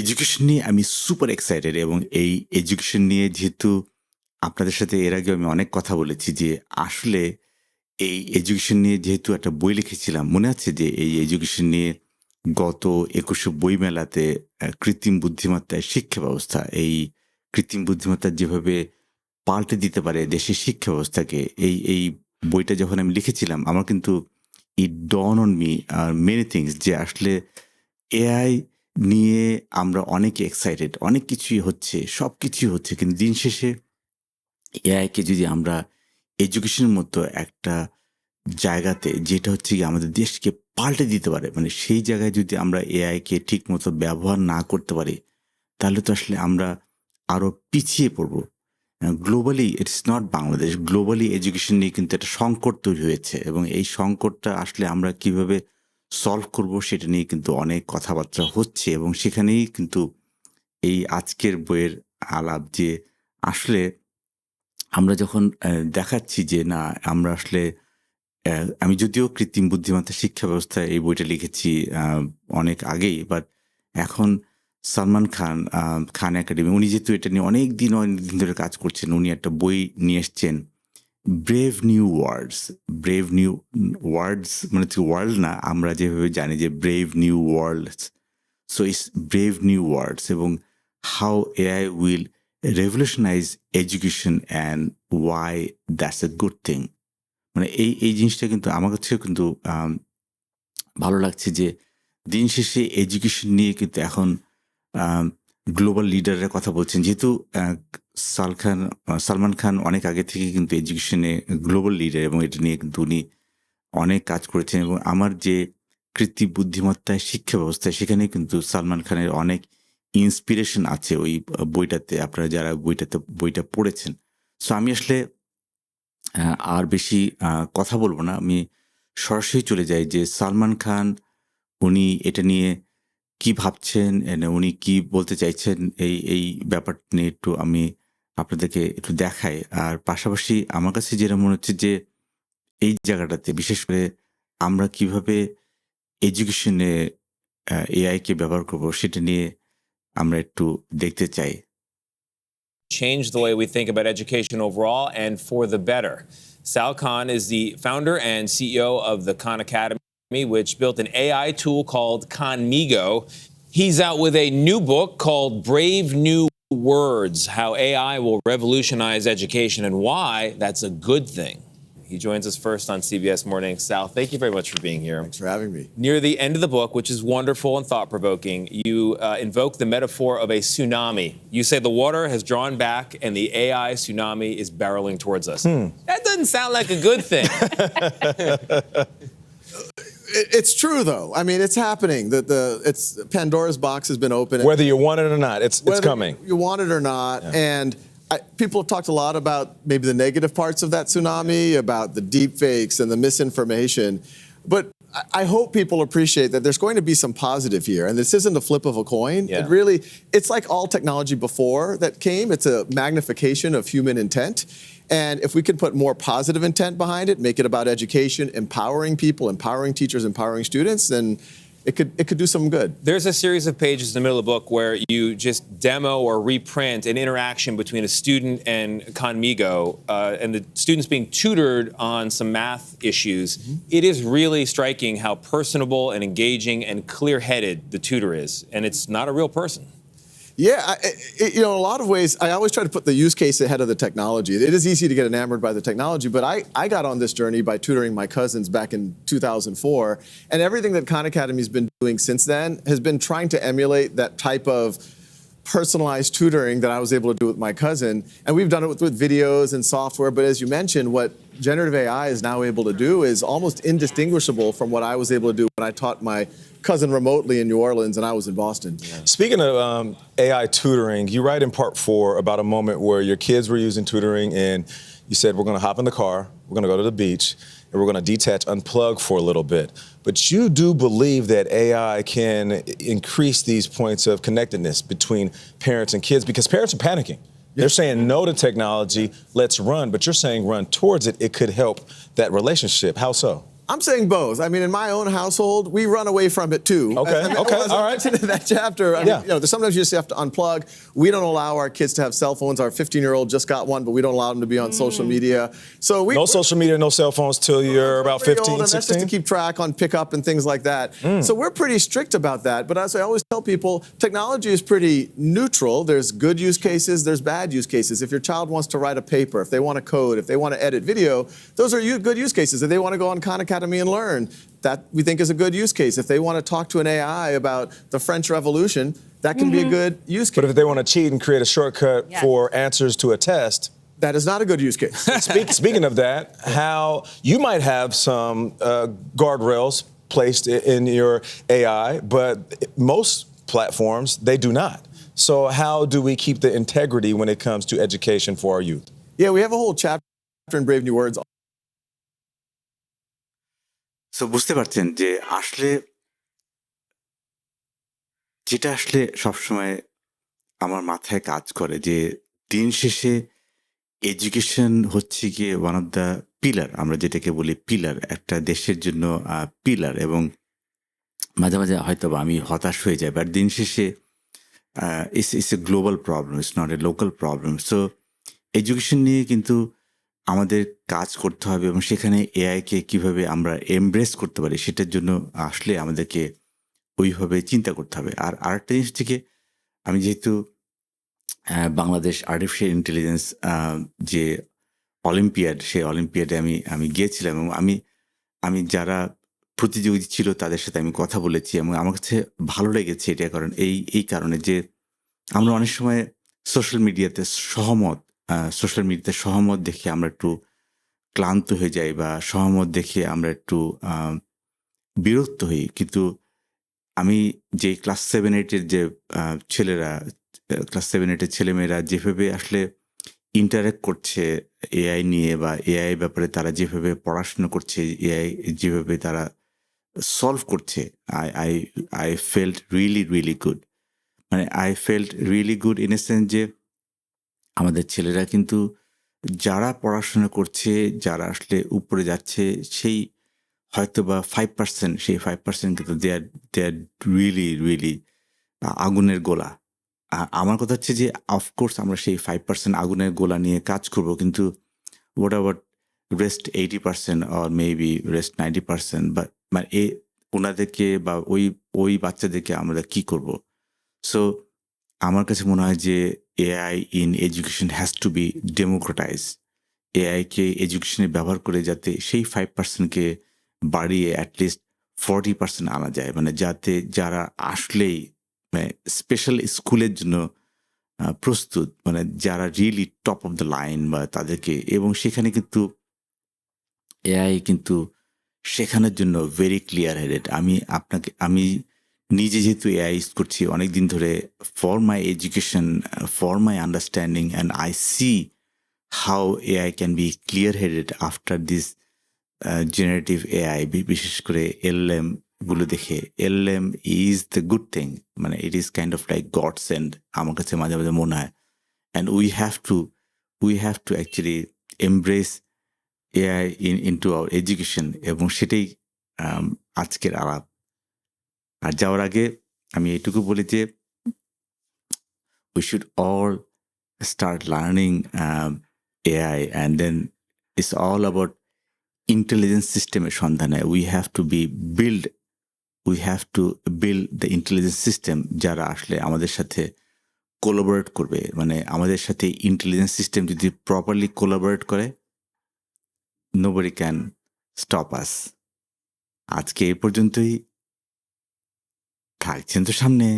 Education নিয়ে আমি super excited এবং এই এডুকেশন নিয়ে যেহেতু আপনাদের সাথে এর আগে আমি অনেক কথা বলেছি যে আসলে এই এডুকেশন নিয়ে যেহেতু একটা বই লিখেছিলাম, মনে আছে যে এই এডুকেশন নিয়ে গত একুশে বইমেলাতে কৃত্রিম বুদ্ধিমত্তায় শিক্ষা ব্যবস্থা, এই কৃত্রিম বুদ্ধিমত্তা যেভাবে পাল্টে দিতে পারে দেশের শিক্ষা ব্যবস্থাকে, এই এই বইটা যখন আমি লিখেছিলাম, আমার কিন্তু ইট ডন অন মি আর মেনি থিংস যে আসলে এআই নিয়ে আমরা অনেক এক্সাইটেড অনেক কিছুই হচ্ছে সব কিছুই হচ্ছে, কিন্তু দিন শেষে এআইকে যদি আমরা এডুকেশনের মতো একটা জায়গাতে, যেটা হচ্ছে কি আমাদের দেশকে পাল্টে দিতে পারে মানে সেই জায়গায় যদি আমরা এআইকে ঠিক মতো ব্যবহার না করতে পারি, তাহলে তো আসলে আমরা আরও পিছিয়ে পড়ব। Globally it's not Bangladesh globally education নিয়ে কিন্তু একটা সংকট তৈরি হয়েছে এবং এই সংকটটা আসলে আমরা কীভাবে সলভ করব সেটা নিয়ে কিন্তু অনেক কথাবার্তা হচ্ছে এবং সেখানেই কিন্তু এই আজকের বইয়ের আলাপ যে আসলে আমরা যখন দেখাচ্ছি যে না, আমরা আসলে আমি যদিও কৃত্রিম বুদ্ধিমত্তা শিক্ষা ব্যবস্থায় এই বইটা লিখেছি অনেক আগেই বাট এখন সালমান খান খান একাডেমি, উনি যেহেতু এটা নিয়ে অনেক দিন অনেক দিন ধরে কাজ করছেন, উনি একটা বই নিয়ে এসছেন Brave New Words Brave New Words মানে হচ্ছে ওয়ার্ল্ড না, আমরা যেভাবে জানি যে Brave New Worlds so is Brave New Words এবং how AI will revolutionise education and why that's a good thing মানে এই এই জিনিসটা কিন্তু আমার কাছেও কিন্তু ভালো লাগছে যে দিন শেষে এডুকেশন নিয়ে কিন্তু এখন গ্লোবাল লিডাররা কথা বলছেন। যেহেতু সাল খান সালমান খান অনেক আগে থেকে কিন্তু এডুকেশনে গ্লোবাল লিডার এবং এটা নিয়ে কিন্তু উনি অনেক কাজ করেছেন এবং আমার যে কৃত্রিম বুদ্ধিমত্তায় শিক্ষা ব্যবস্থায় সেখানে কিন্তু সালমান খানের অনেক ইন্সপিরেশন আছে ওই বইটাতে। আপনারা যারা বইটাতে, বইটা পড়েছেন। সো আমি আসলে আর বেশি কথা বলব না। আমি সরাসরি চলে যাই যে সালমান খান, উনি এটা নিয়ে কি ভাবছেন? উনি কি বলতে চাইছেন? এই এই ব্যাপারটা নিয়ে একটু আমি আপনাদেরকে একটু দেখাই। আর পাশাপাশি আমার কাছে যেটা মনে হচ্ছে যে এই জায়গাটাতে বিশেষ করে আমরা কীভাবে এডুকেশনে এআইকে ব্যবহার করব সেটা নিয়ে আমরা একটু দেখতে চাই। Change the way we think about education overall and for the better. Sal Khan is the founder and CEO of the Khan Academy, which built an AI tool called Conmigo. He's out with a new book called Brave New Words How AI Will Revolutionize Education and Why That's a Good Thing. He joins us first on CBS Morning. Sal, thank you very much for being here. Thanks for having me. Near the end of the book, which is wonderful and thought provoking, you uh, invoke the metaphor of a tsunami. You say the water has drawn back and the AI tsunami is barreling towards us. That doesn't sound like a good thing. It- it's true, though. I mean, it's happening. The, the it's Pandora's box has been opened. Whether you want it or not, it's, it's coming. You want it or not. And I, people have talked a lot about maybe the negative parts of that tsunami, about the deep fakes and the misinformation. But I- I hope people appreciate that there's going to be some positive here. And this isn't a flip of a coin. Yeah. It really, it's like all technology before that came. It's a magnification of human intent. And if we could put more positive intent behind it, make it about education, empowering people, empowering teachers, empowering students, then it could, it could do some good. There's a series of pages in the middle of the book where you just demo or reprint an interaction between a student and Conmigo, uh, and the student's being tutored on some math issues. It is really striking how personable and engaging and clear headed the tutor is, and it's not a real person. Yeah, I, I- you know, in a lot of ways, I always try to put the use case ahead of the technology. It is easy to get enamored by the technology, but I, I got on this journey by tutoring my cousins back in 2004. And everything that Khan Academy's been doing since then has been trying to emulate that type of personalized tutoring that I was able to do with my cousin. And we've done it with, with videos and software. But as you mentioned, what generative AI is now able to do is almost indistinguishable from what I was able to do when I taught my cousin remotely in New Orleans and I was in Boston. Speaking of um, AI tutoring, you write in part four about a moment where your kids were using tutoring and you said, We're going to hop in the car, we're going to go to the beach, and we're going to detach, unplug for a little bit. But you do believe that AI can increase these points of connectedness between parents and kids because parents are panicking. They're saying no to technology, let's run, but you're saying run towards it. It could help that relationship. How so? I'm saying both. I mean, in my own household, we run away from it too. Okay, I mean, okay, as all right. mentioned In that chapter, I mean, Yeah. you know, sometimes you just have to unplug. We don't allow our kids to have cell phones. Our 15 year old just got one, but we don't allow them to be on social media. So we No social media, no cell phones till you're about pretty 15, old, and That's just to keep track on pickup and things like that. Mm. So we're pretty strict about that. But as I always tell people, technology is pretty neutral. There's good use cases, there's bad use cases. If your child wants to write a paper, if they want to code, if they want to edit video, those are good use cases. If they want to go on Khan Academy and learn, that we think is a good use case. If they want to talk to an AI about the French Revolution, that can be a good use case. But if they want to cheat and create a shortcut Yes. for answers to a test, that is not a good use case. Speak, speaking of that, how you might have some uh, guardrails placed in your AI, but most platforms they do not. So how do we keep the integrity when it comes to education for our youth? yeah, we have a whole chapter in Brave New Words so বুঝতে পারছেন যে আসলে যেটা আসলে সবসময় আমার মাথায় কাজ করে যে দিন শেষে এডুকেশন হচ্ছে গিয়ে ওয়ান অফ দ্য পিলার আমরা যেটাকে বলি পিলার একটা দেশের জন্য পিলার এবং মাঝে মাঝে হয়তো আমি হতাশ হয়ে যাই বাট দিন শেষে it's it's a global problem it's not a local problem so education নিয়ে কিন্তু আমাদের কাজ করতে হবে এবং সেখানে এআইকে কীভাবে আমরা এমব্রেস করতে পারি সেটার জন্য আসলে আমাদেরকে ওইভাবে চিন্তা করতে হবে। আর আরেকটা জিনিস থেকে আমি যেহেতু বাংলাদেশ আর্টিফিশিয়াল ইন্টেলিজেন্স যে অলিম্পিয়াড, সেই অলিম্পিয়াডে আমি আমি গিয়েছিলাম এবং আমি আমি যারা প্রতিযোগী ছিল তাদের সাথে আমি কথা বলেছি এবং আমার কাছে ভালো লেগেছে এটা কারণ এই এই কারণে যে আমরা অনেক সময় সোশ্যাল মিডিয়াতে সহমত সোশ্যাল মিডিয়াতে সহমত দেখে আমরা একটু ক্লান্ত হয়ে যাই বা সহমত দেখে আমরা একটু বিরক্ত হই। কিন্তু আমি যে ক্লাস সেভেন এইটের যে ছেলেরা ক্লাস সেভেন এইটের ছেলেমেয়েরা যেভাবে আসলে ইন্টারেক্ট করছে এআই নিয়ে বা এআই ব্যাপারে তারা যেভাবে পড়াশোনা করছে এআই যেভাবে তারা সলভ করছে I I I felt really really good মানে I felt really good in a sense যে আমাদের ছেলেরা কিন্তু যারা পড়াশোনা করছে, যারা আসলে উপরে যাচ্ছে, সেই হয়তো বা ফাইভ পার্সেন্ট সেই ফাইভ পার্সেন্ট কিন্তু they R they are really really আগুনের গোলা। আমার কথা হচ্ছে যে অফকোর্স আমরা সেই ফাইভ পার্সেন্ট আগুনের গোলা নিয়ে কাজ করব, কিন্তু হোয়াট আবার rest eighty percent or maybe rest ninety percent বা মানে এ, ওনাদেরকে বা ওই ওই বাচ্চাদেরকে আমরা কি করব? সো আমার কাছে মনে হয় যে AI in education has to be democratise এআইকে এডুকেশনে ব্যবহার করে যাতে সেই ফাইভ পার্সেন্টকে বাড়িয়ে অ্যাটলিস্ট ফর্টি পার্সেন্ট আনা যায়। মানে যাতে যারা আসলেই মানে স্পেশাল স্কুলের জন্য প্রস্তুত মানে যারা really top of the line বা তাদেরকে, এবং সেখানে কিন্তু এআই কিন্তু শেখানোর জন্য ভেরি ক্লিয়ার হেডেড আমি আপনাকে, আমি নিজে যেহেতু এআই ইউজ করছি অনেক দিন ধরে for my education for my understanding and I see how AI can be clear headed after this generative AI বিশেষ করে এলএমগুলো দেখে। LM is the good thing মানে it is kind of like godsend আমার কাছে মাঝে মাঝে মনে হয়। And we have to we have to actually embrace AI in into our education এবং সেটাই um, আজকের আলাপ। আর যাওয়ার আগে আমি এইটুকু বলি যে we should all start learning AI and then it's all about intelligence সিস্টেমের সন্ধানে। We have to be build we have to build the intelligence system যারা আসলে আমাদের সাথে কোলাবোরেট করবে। মানে আমাদের সাথে ইন্টেলিজেন্স সিস্টেম যদি প্রপারলি কোলাবোরেট করে নোবডি ক্যান স্টপ আস আজকে এই পর্যন্তই। থাকছেন তো সামনে।